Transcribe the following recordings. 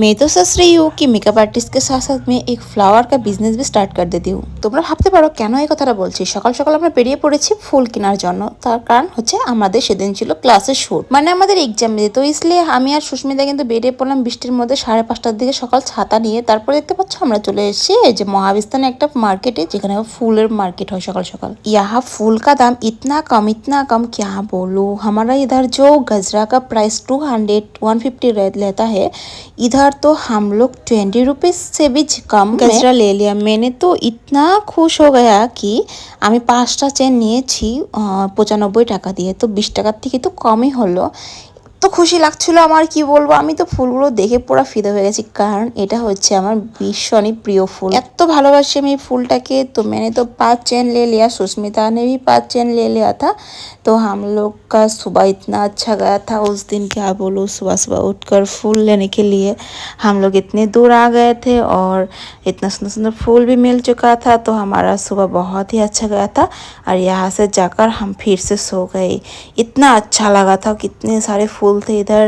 মেয়ে তো সাশ্রয়ী रही কি মেকআপ আর্টিস্টকে সাথে সাথে মেয়ে এক ফ্লাওয়ার কা বিজনেস ভি স্টার্ট কর দেতি হুম তোমরা ভাবতে পারো কেন এই কথাটা বলছি। সকাল সকাল আমরা বেরিয়ে পড়েছি ফুল কেনার জন্য। তার কারণ হচ্ছে আমাদের সেদিন ছিল ক্লাসের শুট মানে আমাদের এক্সাম দিয়ে তো ইসলে আমি আর সুস্মিতা কিন্তু বেরিয়ে পড়লাম বৃষ্টির মধ্যে সাড়ে পাঁচটার দিকে সকাল ছাতা নিয়ে। তারপর দেখতে পাচ্ছ আমরা চলে এসেছি যে মহাবিস্তানে একটা মার্কেটে যেখানে ফুলের মার্কেট হয় সকাল সকাল। ইহা ফুল কা দাম ইতনা কম ইতনা কম, ক্যা বলো? আমারা ইধার জো গজরা কা price two hundred one fifty লেতা হে। ইধার तो हम लोग ट्वेंटी रुपीज से भी कम गजरा ले लिया मैंने तो इतना খুশ हो गया कि আমি পাঁচটা চেন নিয়েছি আহ, পঁচানব্বই টাকা দিয়ে তো বিশ টাকার থেকে তো কমই হলো তো খুশি লাগছিল আমার কি বলবো আমি তো ফুলগুলো দেখে পুরো ফিদে হয়ে গেছি কারণ এটা হচ্ছে আমার ভীষণই প্রিয় ফুল এত ভালোবাসি আমি এই ফুলটাকে তো मैंने तो पाँच चेन ले लिया सुष्मिता ने भी पाँच चेन ले लिया था तो हम लोग का सुबह इतना अच्छा गया था उस दिन क्या बोलूँ सुबह सुबह उठकर फूल लेने के लिए हम लोग इतने दूर आ गए थे और इतना सुंदर सुंदर फूल भी मिल चुका था तो हमारा सुबह बहुत ही अच्छा गया था और यहाँ से जाकर हम फिर से सो गए इतना अच्छा लगा था कितने सारे ফুল তো এধার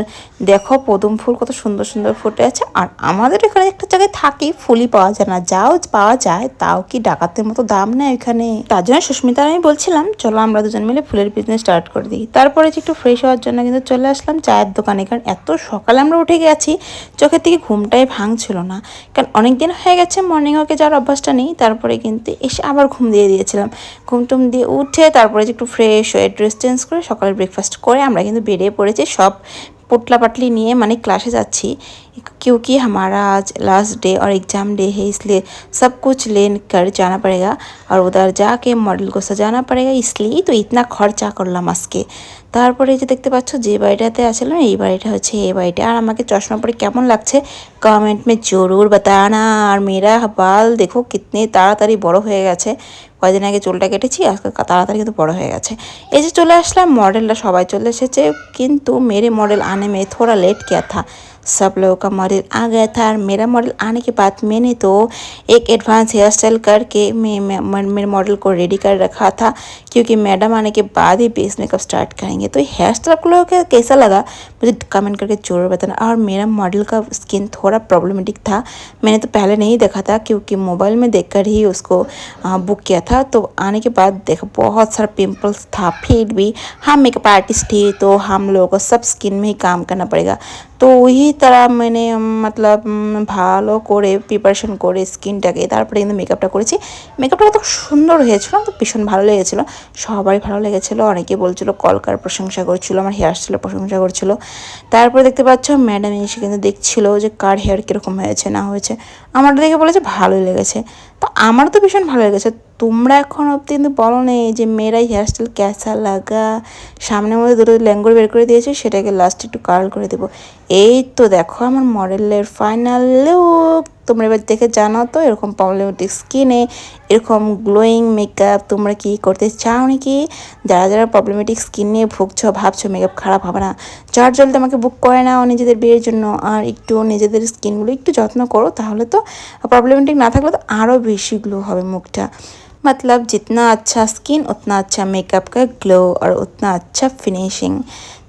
দেখো পদুম ফুল কত সুন্দর সুন্দর ফুটে আছে। আর আমাদের এখানে একটা জায়গায় থাকি, ফুলই পাওয়া যায় না। যাও পাওয়া যায়, তাও কি ডাকাতের মতো দাম নেয় এখানে? তার জন্য সুস্মিতা আমি বলছিলাম, চলো আমরা দুজন মিলে ফুলের বিজনেস স্টার্ট করে দিই। তারপরে যে একটু ফ্রেশ হওয়ার জন্য কিন্তু চলে আসলাম চায়ের দোকানে। কারণ এত সকালে আমরা উঠে গেছি, চোখের থেকে ঘুমটাই ভাঙছিল না। কারণ অনেক দিন হয়ে গেছে মর্নিং ওয়াকে যাওয়ার অভ্যাসটা নেই, তারপরে কিন্তু এসে আবার ঘুম দিয়ে দিয়েছিলাম। ঘুম টুম দিয়ে উঠে তারপরে যে একটু ফ্রেশ হয়ে ড্রেস চেঞ্জ করে সকালে ব্রেকফাস্ট করে আমরা কিন্তু বেরিয়ে পড়েছি, সব पोटला पटली নিয়ে মানে ক্লাসে যাচ্ছি क्योंकि हमारा आज लास्ट डे और एग्ज़ाम डे है इसलिए सब कुछ ले कर जाना पड़ेगा और उधर जाके मॉडल को सजाना पड़ेगा इसलिए तो इतना খরচা করলাম আজকে তারপরে এই যে দেখতে পাচ্ছ যে বাড়িটাতে আসলাম এই বাড়িটা হচ্ছে এই বাড়িটা আর আমাকে চশমা পরে কেমন লাগছে কমেন্ট মে জরুর বাতানা আর মেয়েরা বাল দেখো কিতনে তাড়াতাড়ি বড় হয়ে গেছে কয়েকদিন আগে চুলটা কেটেছি, আজকে তাড়াতাড়ি কিন্তু বড় হয়ে গেছে। এই যে চলে আসলাম মডেলরা সবাই চলে এসেছে, কিন্তু মেরে মডেল আনে মে থোড়া লেট কিয়া থা सब लोगों का मॉडल आ गया था और मेरा मॉडल आने के बाद मैंने तो एक एडवांस हेयर स्टाइल करके मैं मेरे मॉडल को रेडी कर रखा था, क्योंकि मैडम आने के बाद ही बेस मेकअप स्टार्ट करेंगे। तो हेयर स्टाइल आप लोगों का कैसा लगा? मुझे कमेंट करके ज़रूर बताना। और मेरा मॉडल का स्किन थोड़ा प्रॉब्लमेटिक था। मैंने तो पहले नहीं देखा था, क्योंकि मोबाइल में देखकर ही उसको बुक किया था। तो आने के बाद देखा, बहुत सारा पिंपल्स था। फिर भी हम मेकअप आर्टिस्ट ही तो हम लोगों को सब स्किन में ही काम करना पड़ेगा। তো ওই তারা মানে মতলব ভালো করে প্রিপারেশন করে স্কিনটাকে, তারপরে কিন্তু মেকআপটা করেছি। মেকআপটা কত সুন্দর হয়েছিল, তো ভীষণ ভালো লেগেছিলো। সবারই ভালো লেগেছিলো অনেকে বলছিল কলকার প্রশংসা করছিল, আমার হেয়ার স্টাইলের প্রশংসা করছিল। তারপরে দেখতে পাচ্ছ ম্যাডাম এসে কিন্তু দেখছিল যে কার হেয়ার কীরকম হয়েছে, না হয়েছে। আমার দেখে বলেছে ভালোই লেগেছে। তো আমার তো ভীষণ ভালো লেগেছে। তোমরা এখন অব্দি কিন্তু বলো নেই যে মেয়েরাই হেয়ার স্টাইল ক্যাসা লাগা, সামনের মধ্যে দুটো ল্যাঙ্গুর বের করে দিয়েছে, সেটাকে লাস্ট একটু কার্ল করে দেবো। এই তো দেখো আমার মডেলের ফাইনাল লুক তোমরা এবার দেখে জানো তো এরকম প্রবলেমেটিক স্কিনে এরকম গ্লোয়িং মেকআপ তোমরা কি করতে চাও নাকি যারা যারা প্রবলেমেটিক স্কিন নিয়ে ভুগছো ভাবছো মেকআপ খারাপ হবে না যার জলদি আমাকে বুক করে নাও নিজেদের বিয়ের জন্য আর একটু নিজেদের স্কিনগুলো একটু যত্ন করো তাহলে তো প্রবলেমেটিক না থাকলে তো আরও বেশি গ্লো হবে মুখটা मतलब जितना अच्छा स्किन उतना अच्छा मेकअप का ग्लो और उतना अच्छा फिनिशिंग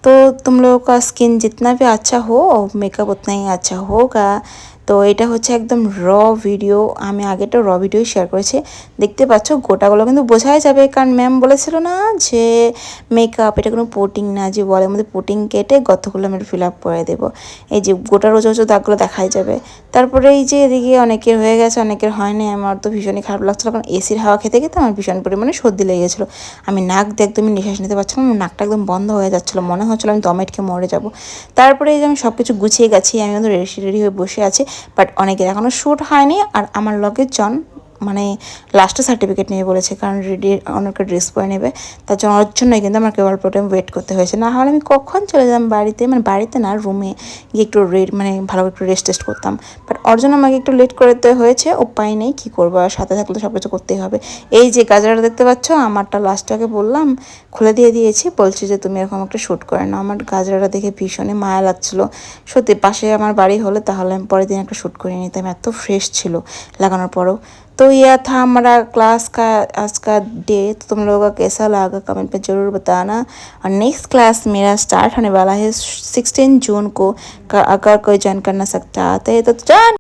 तो तुम लोगों का स्किन जितना भी अच्छा हो मेकअप उतना ही अच्छा होगा তো এটা হচ্ছে একদম র ভিডিও। আমি আগেটা র ভিডিও শেয়ার করেছি। দেখতে পাচ্ছ, গোটাগুলো কিন্তু বোঝাই যাবে। কারণ ম্যাম বলেছিল না যে মেকআপ এটা কোনো পোটিং না, যে বলে মধ্যে পোটিং কেটে গতগুলো আমি ফিল আপ করে দেবো। এই যে গোটা রোজ রোজা দাগগুলো দেখাই যাবে। তারপরে এই যে এদিকে অনেকের হয়ে গেছে, অনেকের হয়নি আমার তো ভীষণই খারাপ লাগছিল। কারণ এসির হাওয়া খেতে খেতে আমার ভীষণ পরিমাণে সর্দি লেগে গেছিল। আমি নাক দিয়ে একদমই নিঃশ্বাস নিতে পারছিলাম আমার নাকটা একদম বন্ধ হয়ে যাচ্ছিল। মনে হচ্ছিল আমি দমেটকে মরে যাব। তারপরে এই যে আমি সব কিছু গুছিয়ে গেছি। আমি কিন্তু রেডি রেডি হয়ে বসে আছি। বাট অনেকের এখনও শ্যুট হয়নি আর আমার লগে জন মানে লাস্টে সার্টিফিকেট নিয়ে বলেছে, কারণ রেডি অনেকটা ড্রেস পরে নেবে, তার জন্য ওর জন্যই কিন্তু আমাকে অল্প টাইম ওয়েট করতে হয়েছে। না হলে আমি কখন চলে যেতাম বাড়িতে মানে বাড়িতে না রুমে গিয়ে একটু রেড মানে ভালো একটু রেস্ট টেস্ট করতাম। বাট ওর জন্য আমাকে একটু লেট করে করতে হয়েছে, উপায় নেই, কী করব? আর সাথে থাকলে সব কিছু করতেই হবে। এই যে গাজরাটা দেখতে পাচ্ছ, আমারটা লাস্টটাকে বললাম, খুলে দিয়ে দিয়েছি, বলছি যে তুমি এরকম একটা শ্যুট করে নাও। আমার গাজরাটা দেখে ভীষণই মায়া লাগছিল। সত্যি, পাশে আমার বাড়ি হলে তাহলে আমি পরের দিন একটা শ্যুট করে নিতাম, এত ফ্রেশ ছিল, লাগানোর পরেও। तो यह था हमारा क्लास का, आज का डे तो तुम लोगों का कैसा लगा कमेंट में ज़रूर बताना। और नेक्स्ट क्लास मेरा स्टार्ट होने वाला है सिक्सटीन जून को। अगर कोई ज्वाइन करना सकता है तो ज्वाइन